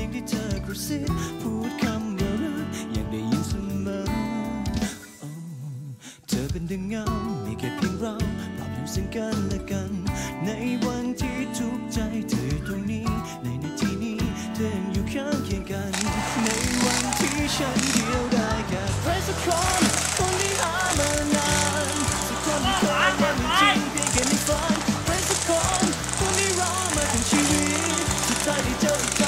ียงที่เธอกระซิบพูดคำว่ารักยังได้ยินเสมอ เธอเป็นดังเงาไม่แค่เพียงเราปรับยำซึ่งกันและกัน ในวันที่ทุกใจเธอตรงนี้ ในนาทีนี้เธออยู่ข้างเคียงกัน ในวันที่ฉันเดียวได้แค่ใครสักคนคนที่หามานานสักคนที่เคยเป็จริงเพียงแค่ในฝันใครสักคนคนที่รอมาถึงชีวิตจุดท้ายได้เจออีก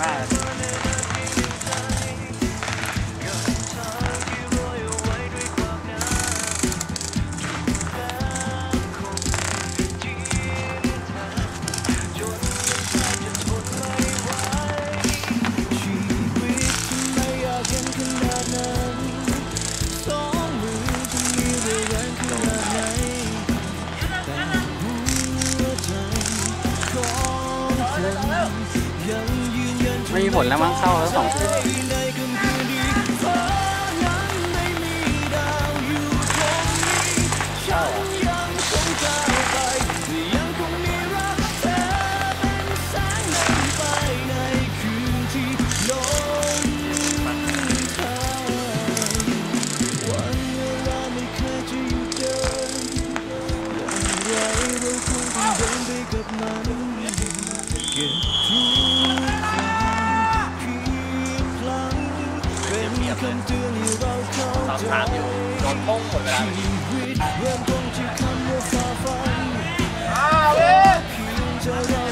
มากไม่มีผลแล้วมั้งเข้าแล้วสองทีกัม ชีวิตเ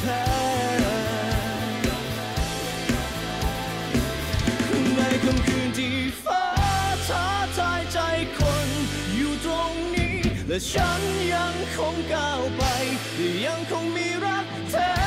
แพ้ในค่ำคืนที่ฟ้าท้าทายใจคนอยู่ตรงนี้ และฉันยังคงก้าวไป ยังคงมีรักแท้